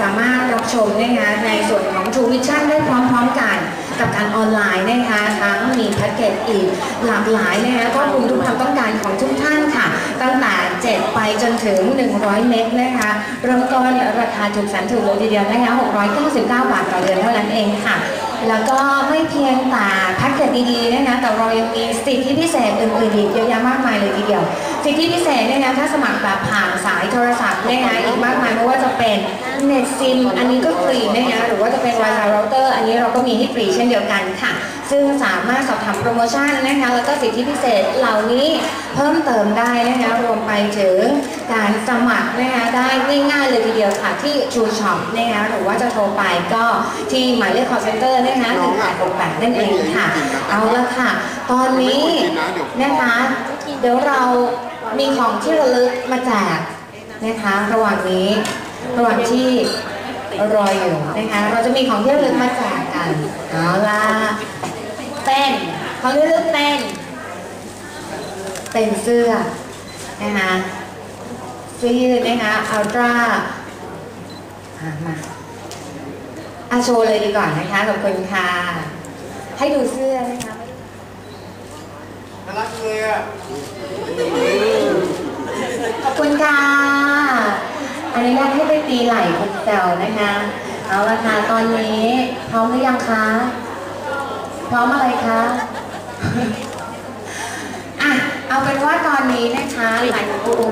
สามารถรับชมนะคะในส่วนของ True Vision ได้พร้อมๆกัน กับการออนไลน์นะคะทั้งมีแพ็กเกจอีกหลากหลายนะคะก็คุมทุกความต้องการของทุกท่านค่ะ ตั้งแต่ 7 ไปจนถึง 100 เมกนะคะเริ่มต้นราคาถูกแสนถูกเลยทีเดียวนะคะ699 บาทต่อเดือนเท่านั้นเองค่ะ แล้วก็ไม่เพียงแต่แพ็กเกจดีๆนะนะ แต่เรายังมีสิทธิพิเศษอื่นๆอีกเยอะแยะมากมายเลยทีเดียว สิทธิพิเศษเนี่ยนะถ้าสมัครแบบผ่านสายโทรศัพท์เนี่ยนะอีกมากมายไม่ว่าจะเป็นเน็ตซิมอันนี้ก็ฟรีนะนะหรือว่าจะเป็น Wi-Fi router อันนี้เราก็มีให้ฟรีเช่นเดียวกันค่ะ ซึ่งสามารถสอบถามโปรโมชั่นนะคะแล้วก็สิทธิพิเศษเหล่านี้เพิ่มเติมได้นะคะรวมไปถึงการสมัครนะคะได้ง่ายๆเลยทีเดียวค่ะที่ True Shop นะคะหรือว่าจะโทรไปก็ที่หมายเลข call center นะคะ1868นั่นเองค่ะ เอาละค่ะ ตอนนี้นะคะเดี๋ยวเรามีของที่ระลึกมาแจกนะคะระหว่างนี้ระหว่างที่รออยู่นะคะ เราจะมีของที่ระลึกมาแจกกัน เอาล่ะ เป็นของที่ระลึกเป็นเป็นเสื้อนะคะเสื้อยืดนะคะอัลตร้ามาอาโชว์เลยดีก่อนนะคะขอบคุณค่ะ ให้ดูเสื้อนะคะน่ารักเลยอะขอบคุณค่ะอันนี้อยากให้ไปตีไหล่คุณแซวนะคะ เอาละค่ะตอนนี้พร้อมหรือยังคะ พร้อมอะไรคะอะเอาเป็นว่าตอนนี้นะคะหลายโอ้โห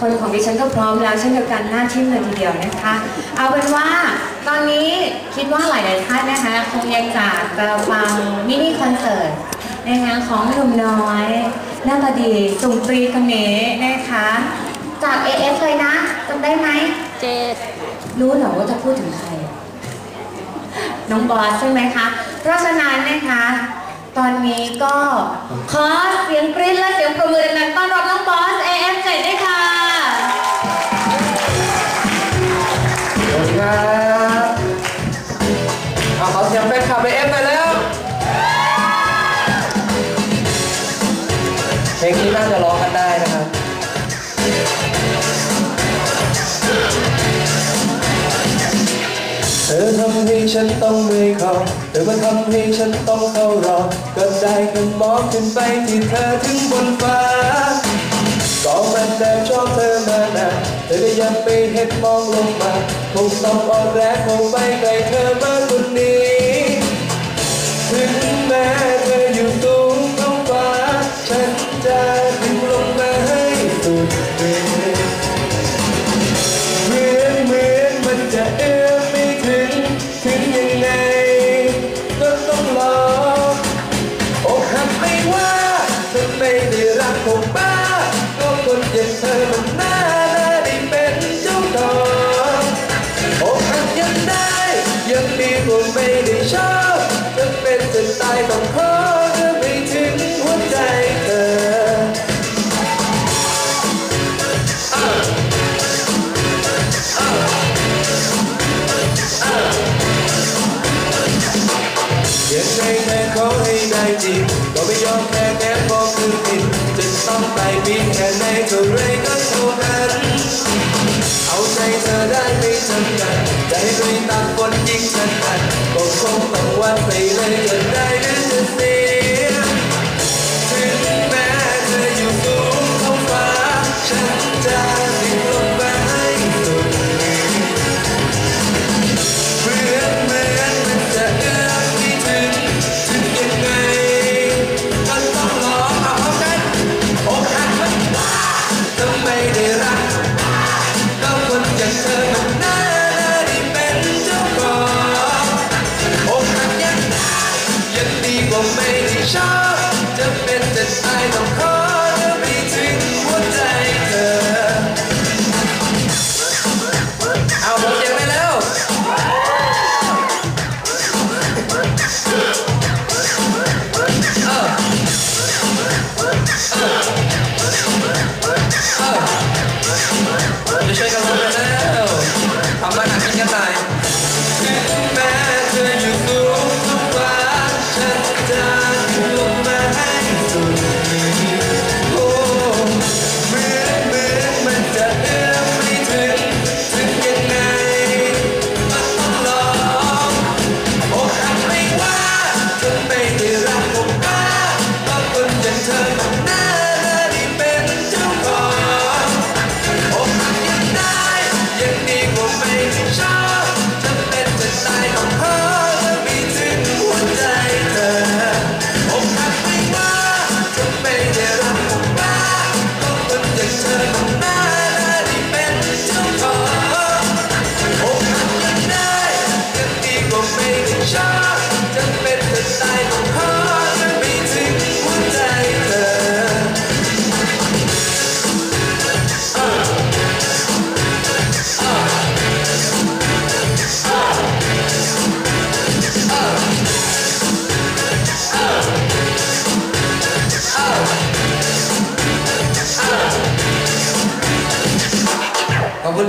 คนของดิฉันก็พร้อมแล้วเช่นเดียวกันหน้าทิ่มเลยทีเดียวนะคะ เอาเป็นว่าตอนนี้คิดว่าหลายๆท่านนะคะคงยังจะจะฟังมินิคอนเสิร์ตนะคะของหนุ่มน้อยหน้าตาดีสุงตรีคนนี้นะคะ จาก AF เลยนะจำได้ไหมเจรู้เหรอว่าจะพูดถึงใคร น้องบอสใช่ไหมคะ เพราะฉะนั้นนะคะ ตอนนี้ก็ขอเสียงกรี๊ดและเสียงประมือดังๆต้อนรับน้องบอส AF7 ด้วยค่ะสวัสดีครับขอเสียงแฟนค่ะบ AF7 ธอทำให้ฉันต้องเมื่อยคอเธอมาทำให้ฉันต้องเข้ารอ ก็ได้แค่มองขึ้นไปที่เธอถึงบนฟ้าก็มันแต่ชอบเธอมานานเธอก็ยังไปเห็นมองลงมา คงต้องอ่อนแรงคงไปไกลเธอมากกว่านี้ ถึงแม้เธออยู่สูงท้องฟ้า ฉันจะดึงลงมาให้สุด ยังไงแค่ขอให้ได้จริงก็ไม่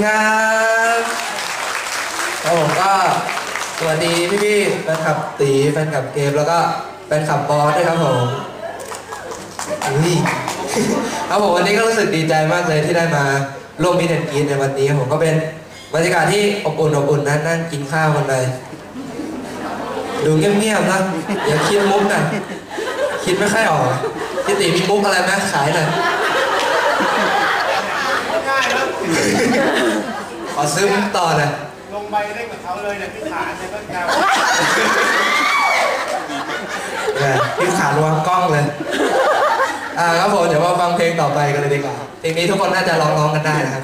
ครับแล้วผมก็สวัสดีพี่ๆแฟนคลับตีแฟนคลับเกมแล้วก็แฟนคลับบอสด้วยครับผมอุ้ย ครับผมวันนี้ก็รู้สึกดีใจมากเลยที่ได้มาร่วมมิตรกินในวันนี้ครับผมก็เป็นบรรยากาศที่อบอุ่นอบอุ่นนะนั่งกินข้าวกันเลยดูเงียบๆนะอย่าคิดมุกนะคิดไม่ค่อยออกพี่ตีมีมุกอะไรไหมขายหน่อย ง่ายแล้ว ขอซื้อมุกต่อหน่อยลงใบเล่นกับเขาเลยเนี่ยพี่ขานเนี่ยก็แกวเนี่ยพี่ขารวมกล้องเลย อ่าครับผมเดี๋ยวมาฟังเพลงต่อไปกันเลยดีกว่าเพลงนี้ทุกคนน่าจะร้องร้องๆกันได้นะครับ